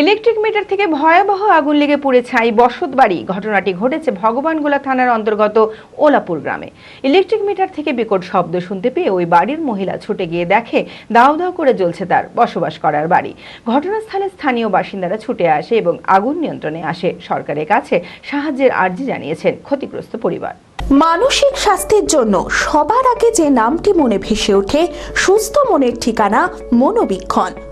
Electric meter থেকে ভয়াবহ আগুন লেগে পুড়ে ছাই বসত বাড়ি ঘটনাটি ঘটেছে ভগবানগোলা থানার অন্তর্গত ওলাপুর গ্রামে। ইলেকট্রিক মিটার থেকে বিকট শব্দ শুনতে পেয়ে ওই বাড়ির মহিলা ছুটে গিয়ে দেখে, দাও দাও করে জ্বলছে তার বসবাস করার বাড়ি। ঘটনাস্থলে স্থানীয় বাসিন্দারা ছুটে আসে এবং আগুন নিয়ন্ত্রণে আসে। সরকারের কাছে সাহায্যের আর্জি জানিয়েছেন ক্ষতিগ্রস্ত পরিবার। মানসিক স্বাস্থ্যের জন্য সবার আগে যে নামটি মনে ভেসে ওঠে, সুস্থ মনের ঠিকানা মনোবীক্ষণ।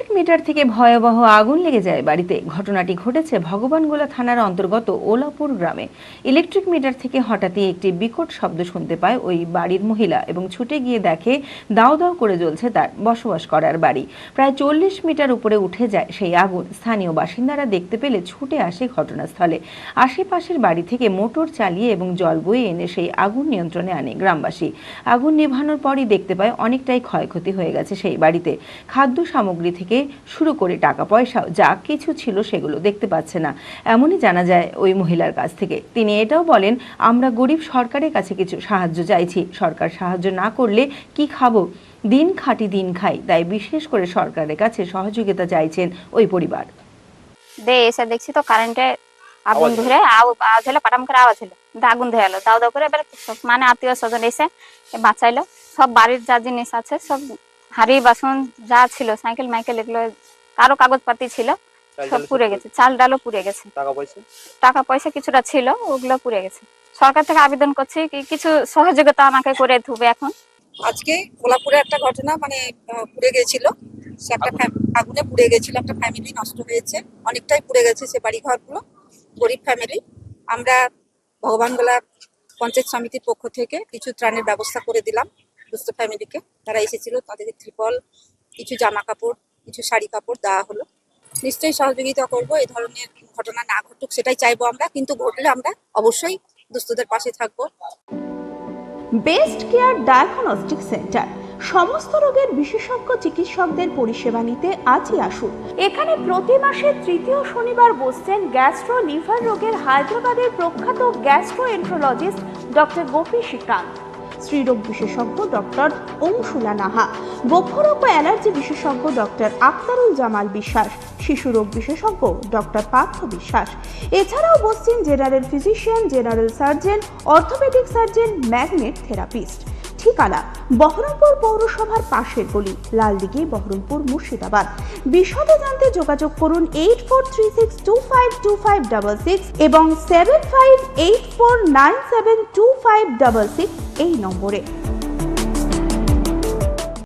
electric meter থেকে ভয়াবহ আগুন লেগে যায় বাড়িতে। ঘটনাটি ঘটেছে ভগবানগোলা থানার অন্তর্গত ওলাপুর গ্রামে। ইলেকট্রিক মিটার থেকে হঠাৎই একটি বিকট শব্দ শুনতে পায় ওই বাড়ির মহিলা এবং ছুটে গিয়ে দেখে দাও দাও করে জ্বলছে তার বসবাস করার বাড়ি। প্রায় চল্লিশ মিটার উপরে উঠে যায় সেই আগুন। স্থানীয় বাসিন্দারা দেখতে পেলে ছুটে আসে ঘটনাস্থলে। আশেপাশের বাড়ি থেকে মোটর চালিয়ে এবং জল বয়ে এনে সেই আগুন নিয়ন্ত্রণে আনে গ্রামবাসী। আগুন নেভানোর পরই দেখতে পায় অনেকটাই ক্ষয়ক্ষতি হয়ে গেছে সেই বাড়িতে। খাদ্য সামগ্রী থেকে শুরু করে টাকা পয়সাও যা কিছু ছিল সেগুলো দেখতে পাচ্ছে না। এমনই জানা যায় ওই মহিলার কাছ থেকে। তিনি এটাও বলেন আমরা গরিব সরকারের কাছে কিছু সাহায্য চাইছি। সরকার সাহায্য না করলে কি খাব? দিন খাটি দিন খাই। তাই বিশেষ করে সরকারের কাছে সহযোগিতা চাইছেন ওই পরিবার। দে এসে দেখছি তো কারেন্টে আগুন ধরে আও- আওয়াজ হলো পাটাম করে আওয়াজ হলো। আগুন ধরে এলো দাও দাও করে এবার মানে আত্মীয় স্বজন এসে বাঁচাইলো। সব বাড়ির যা জিনিস আছে সব হাড়ি বাসন যা ছিল সাইকেল মাইকেল এগুলো কারও কাগজপাতি ছিল সব পুড়ে গেছে চাল ডালও পুড়ে গেছে। টাকা পয়সা? টাকা পয়সা কিছুটা ছিল ওগুলো পুড়ে গেছে। সরকার থেকে আবেদন করছি কি কিছু সহযোগিতা আমাকে করে ধুবে এখন। আজকে কোলাপুরে একটা ঘটনা মানে পুড়ে গেছিল। সে একটা আগুনে পুড়ে গেছিল একটা ফ্যামিলি নষ্ট হয়েছে। অনেকটাই পুড়ে গেছে সে বাড়ি ঘরগুলো গরিব ফ্যামিলি। আমরা ভগবানগোলা পঞ্চায়েত সমিতির পক্ষ থেকে কিছু ত্রাণের ব্যবস্থা করে দিলাম। দুস্থ ফ্যামিলিকে তারা এসেছিল, তাদের ত্রিপল, কিছু জামা কাপড় কিছু শাড়ি কাপড় দেওয়া হলো। নিশ্চয়ই সহযোগিতা করব এই ধরনের ঘটনা না ঘটুক, সেটাই চাইব আমরা, কিন্তু ঘটলে আমরা অবশ্যই দুস্থদের পাশে থাকব। বেস্ট কেয়ার ডায়াগনস্টিক সেন্টার সমস্ত রোগের বিশেষজ্ঞ চিকিৎসকদের পরিষেবা নিতে আজই আসুন। এখানে প্রতি মাসের তৃতীয় শনিবার বসছেন গ্যাস্ট্রো লিভার রোগের হায়দ্রাবাদের প্রখ্যাত গ্যাস্ট্রো ডক্টর গোপী শ্রীকান্ত। স্ত্রীরোগ বিশেষজ্ঞ ডক্টর অংশুলা নাহা বক্ষরোগ ও অ্যালার্জি বিশেষজ্ঞ ডক্টর আক্তারুল জামাল বিশ্বাস শিশু রোগ বিশেষজ্ঞ ডক্টর পার্থ বিশ্বাস। এছাড়াও বসছেন general physician, general surgeon, orthopedic surgeon, magnet therapist. ঠিকানা, বহরমপুর পৌরসভার পাশের গলি, লালদিঘি, বহরমপুর, মুর্শিদাবাদ। বিশদে জানতে যোগাযোগ করুন eight four three six two five two five double six এবং seven five eight four nine seven two five double six এই নম্বরে